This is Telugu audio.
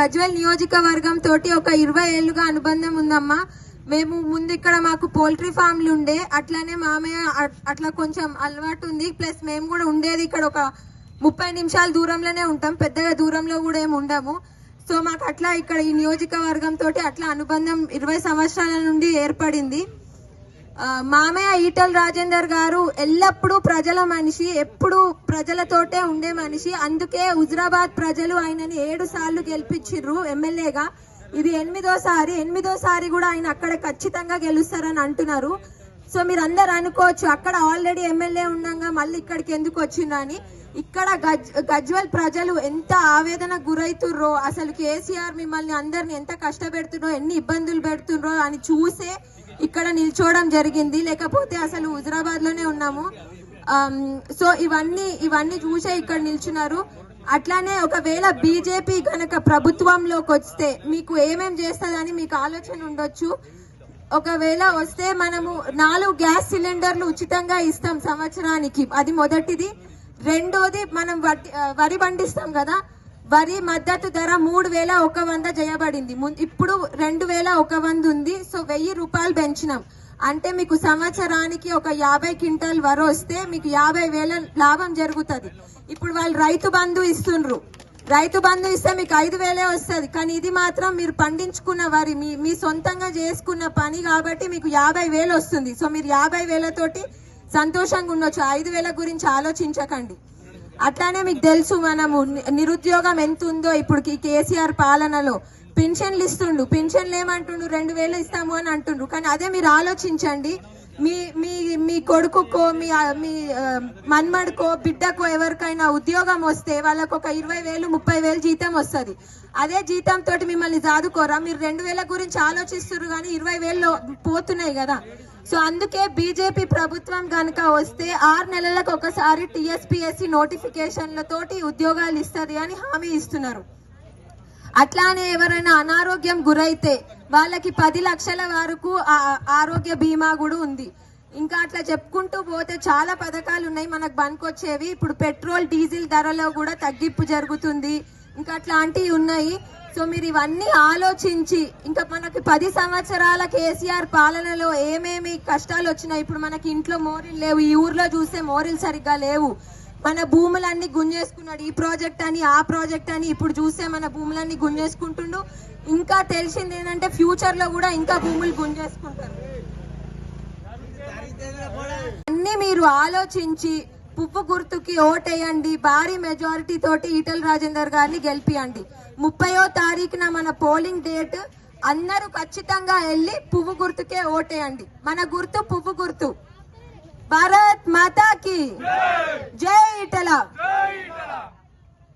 గజ్వేల్ నియోజకవర్గం తోటి ఒక ఇరవై ఏళ్ళుగా అనుబంధం ఉందమ్మా. మేము ముందు ఇక్కడ మాకు పోల్ట్రీ ఫామ్లు ఉండే అట్లానే మామయ్య అట్- అట్లా కొంచెం అలవాటు ఉంది. ప్లస్ మేము కూడా ఉండేది ఇక్కడ ఒక ముప్పై నిమిషాల దూరంలోనే ఉంటాం. పెద్దగా దూరంలో కూడా ఏమి ఉండము. సో మాకు అట్లా ఇక్కడ ఈ నియోజకవర్గం తోటి అట్లా అనుబంధం ఇరవై సంవత్సరాల నుండి ఏర్పడింది. మామయ్య ఈటల్ రాజేందర్ గారు ఎల్లప్పుడూ ప్రజల మనిషి ఎప్పుడు ప్రజలతోటే ఉండే మనిషి. అందుకే హుజరాబాద్ ప్రజలు ఆయనని ఏడు సార్లు గెలిపించిర్రు ఎమ్మెల్యేగా. ఇది ఎనిమిదోసారి ఎనిమిదోసారి కూడా ఆయన అక్కడ ఖచ్చితంగా గెలుస్తారని అంటున్నారు. సో మీరు అందరు అనుకోవచ్చు అక్కడ ఆల్రెడీ ఎమ్మెల్యే ఉండగా మళ్ళీ ఇక్కడికి ఎందుకు వచ్చిందని ఇక్కడ గజ్ గజ్వల్ ప్రజలు ఎంత ఆవేదన గురైతుర్రో అసలు కేసీఆర్ మిమ్మల్ని అందరిని ఎంత కష్టపెడుతుర్రో ఎన్ని ఇబ్బందులు పెడుతుండ్రో అని చూసే ఇక్కడ నిల్చోవడం జరిగింది. లేకపోతే అసలు హుజరాబాద్లోనే ఉన్నాము సో ఇవన్నీ ఇవన్నీ చూసే ఇక్కడ నిల్చున్నారు. అట్లానే ఒకవేళ బీజేపీ కనుక ప్రభుత్వంలోకి వస్తే మీకు ఏమేం చేస్తుందని మీకు ఆలోచన ఉండొచ్చు. ఒకవేళ వస్తే మనము నాలుగు గ్యాస్ సిలిండర్లు ఉచితంగా ఇస్తాం సంవత్సరానికి. అది మొదటిది. రెండోది మనం వరి పండిస్తాం కదా. వరి మద్దతు ధర మూడు వేల ఒక వంద చేయబడింది ఇప్పుడు రెండు వేల ఒక వంద ఉంది. సో వెయ్యి రూపాయలు పెంచినాం. అంటే మీకు సంవత్సరానికి ఒక యాభై క్వింటాల్ వరి వస్తే మీకు యాభై వేల లాభం జరుగుతుంది. ఇప్పుడు వాళ్ళు రైతు బంధు ఇస్తుండ్రు. రైతు బంధు ఇస్తే మీకు ఐదు వేలే వస్తుంది. కానీ ఇది మాత్రం మీరు పండించుకున్న వరి మీ మీ సొంతంగా చేసుకున్న పని కాబట్టి మీకు యాభై వేలు వస్తుంది. సో మీరు యాభై వేలతోటి సంతోషంగా ఉండొచ్చు. ఐదు వేల గురించి ఆలోచించకండి. అట్లానే మీకు తెలుసు మనము నిరుద్యోగం ఎంత ఉందో ఇప్పుడు కేసీఆర్ పాలనలో. పెన్షన్లు ఇస్తుండు. పెన్షన్లు ఏమంటుండు? రెండు వేలు ఇస్తాము అని అంటుండ్రు. కానీ అదే మీరు ఆలోచించండి. మీ మీ మీ కొడుకుకో మీ మీ మన్మడికో బిడ్డకో ఎవరికైనా ఉద్యోగం వస్తే వాళ్ళకు ఒక ఇరవై వేలు ముప్పై వేలు జీతం వస్తుంది. అదే జీతం తోటి మిమ్మల్ని సాదుకోరా? మీరు రెండు వేల గురించి ఆలోచిస్తున్నారు కానీ ఇరవై వేలు పోతున్నాయి కదా. సో అందుకే బీజేపీ ప్రభుత్వం కనుక వస్తే ఆరు నెలలకు ఒకసారి టీఎస్పీఎస్సీ నోటిఫికేషన్లతోటి ఉద్యోగాలు ఇస్తుంది అని హామీ ఇస్తున్నారు. అట్లానే ఎవరైనా అనారోగ్యం గురైతే వాళ్ళకి పది లక్షల వరకు ఆ- ఆరోగ్య బీమా కూడా ఉంది. ఇంకా అట్లా చెప్పుకుంటూ పోతే చాలా పథకాలు ఉన్నాయి మనకు పనికొచ్చేవి. ఇప్పుడు పెట్రోల్ డీజిల్ ధరలో కూడా తగ్గింపు జరుగుతుంది. ఇంకా అట్లాంటివి ఉన్నాయి. సో మీరు ఇవన్నీ ఆలోచించి ఇంకా మనకి పది సంవత్సరాల కేసీఆర్ పాలనలో ఏమేమి కష్టాలు వచ్చినాయి ఇప్పుడు మనకి ఇంట్లో మోరిల్ లేవు ఈ ఊర్లో చూస్తే మోరిల్ సరిగ్గా లేవు. మన భూములన్నీ గుంజేసుకున్నాడు ఈ ప్రాజెక్ట్ అని ఆ ప్రాజెక్ట్ అని ఇప్పుడు చూస్తే మన భూములన్నీ గుంజేసుకుంటుండు. ఇంకా తెలిసింది ఏంటంటే ఫ్యూచర్లో కూడా ఇంకా భూములు గుంజేసుకుంటారు. అన్ని మీరు ఆలోచించి పువ్వు గుర్తుకి ఓటేయండి. భారీ మెజారిటీ తోటి ఈటల రాజేందర్ గారిని గెలిపియండి. ముప్పయో తారీఖున మన పోలింగ్ డేట్ అందరూ ఖచ్చితంగా వెళ్ళి పువ్వు గుర్తుకే ఓటేయండి. మన గుర్తు పువ్వు గుర్తు. భారత్ మాతాకి. జై ఈటల.